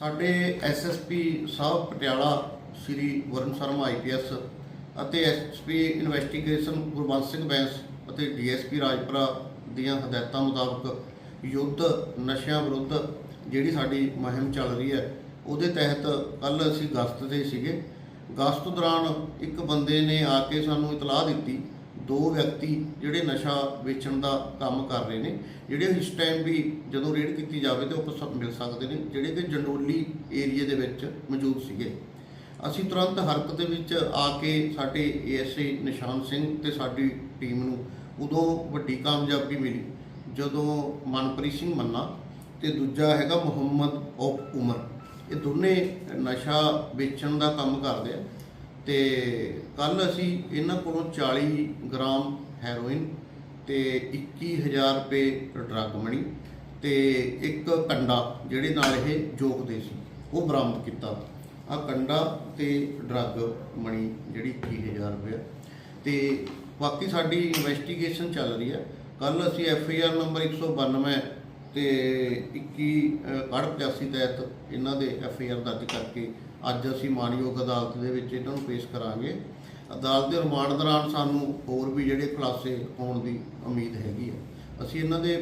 ਸਾਡੇ ਐਸਐਸਪੀ ਸਾਹਿਬ ਪਟਿਆਲਾ ਸ੍ਰੀ ਵਰਨ ਸ਼ਰਮਾ ਆਈਪੀਐਸ ਅਤੇ SP investigation Gurbans Singh Bains ਅਤੇ ਡੀਐਸਪੀ ਰਾਜਪੁਰਾ ਦੀਆਂ ਹਦਾਇਤਾਂ ਮੁਤਾਬਕ ਯੁੱਧ ਨਸ਼ਿਆਂ ਵਿਰੁੱਧ ਜਿਹੜੀ ਸਾਡੀ ਮੁਹਿੰਮ ਚੱਲ ਰਹੀ ਹੈ, ਉਹਦੇ ਤਹਿਤ ਕੱਲ ਅਸੀਂ ਗਸ਼ਤ ਤੇ ਸੀਗੇ। ਗਸ਼ਤ ਦੌਰਾਨ ਇੱਕ ਬੰਦੇ ਨੇ ਆ ਕੇ ਸਾਨੂੰ ਇਤਲਾਹ ਦਿੱਤੀ ਦੋ ਵਿਅਕਤੀ ਜਿਹੜੇ ਨਸ਼ਾ ਵੇਚਣ ਦਾ ਕੰਮ ਕਰ ਰਹੇ ਨੇ, ਜਿਹੜੇ ਇਸ ਟਾਈਮ ਵੀ ਜਦੋਂ ਰੇਡ ਕੀਤੀ ਜਾਵੇ ਤੇ ਉਹ ਸ- ਮਿਲ ਸਕਦੇ ਨੇ, ਜਿਹੜੇ ਕਿ ਜੰਡੋਲੀ ਏਰੀਆ ਦੇ ਵਿੱਚ ਮੌਜੂਦ ਸੀਗੇ। ਅਸੀਂ ਤੁਰੰਤ ਹਰਕਤ ਦੇ ਵਿੱਚ ਆ ਕੇ ਸਾਡੇ ਏਐਸਏ ਨਿਸ਼ਾਨ ਸਿੰਘ ਤੇ ਸਾਡੀ ਟੀਮ ਨੂੰ ਉਦੋਂ ਵੱਡੀ ਕਾਮਯਾਬੀ ਮਿਲੀ, ਜਦੋਂ ਮਨਪ੍ਰੀਤ ਸਿੰਘ ਮੰਨਾ ਤੇ ਦੂਜਾ ਹੈਗਾ ਮੁਹੰਮਦ ਔਫ ਉਮਰ। ਇਹ ਦੋਨੇ ਨਸ਼ਾ ਵੇਚਣ ਦਾ ਕੰਮ ਕਰਦੇ ਆ। ਤੇ ਕੱਲ ਅਸੀਂ ਇਹਨਾਂ ਕੋਲੋਂ 40 ਗ੍ਰਾਮ ਹੈਰੋਇਨ ਤੇ 21000 ਰੁਪਏ ਡਰੱਗ ਮਣੀ ਤੇ ਇੱਕ ਕੰਡਾ ਜਿਹੜੇ ਨਾਲ ਇਹ ਜੋਗਦੇ ਸੀ, ਉਹ ਬਰਾਮਦ ਕੀਤਾ। ਆ ਕੰਡਾ ਤੇ ਡਰੱਗ ਮਣੀ ਜਿਹੜੀ 21000 ਰੁਪਏ ਤੇ ਬਾਕੀ ਸਾਡੀ ਇਨਵੈਸਟੀਗੇਸ਼ਨ ਚੱਲ ਰਹੀ ਹੈ ਕੱਲ ਅਸੀਂ ਐਫ ਆਈ ਆਰ ਨੰਬਰ 192 ਤੇ 21 85 ਤਹਿਤ ਇਹਨਾਂ ਦੇ ਐਫ ਆਈ ਆਰ ਦਰਜ ਕਰਕੇ ਅੱਜ ਅਸੀਂ ਮਾਨਯੋਗ ਅਦਾਲਤ ਦੇ ਵਿੱਚ ਇਹਨਾਂ ਨੂੰ ਪੇਸ਼ ਕਰਾਂਗੇ। ਅਦਾਲਤ ਦੇ ਰਿਮਾਂਡ ਦੌਰਾਨ ਸਾਨੂੰ ਹੋਰ ਵੀ ਜਿਹੜੇ ਖੁਲਾਸੇ ਹੋਣ ਦੀ ਉਮੀਦ ਹੈਗੀ ਹੈ ਅਸੀਂ ਇਹਨਾਂ ਦੇ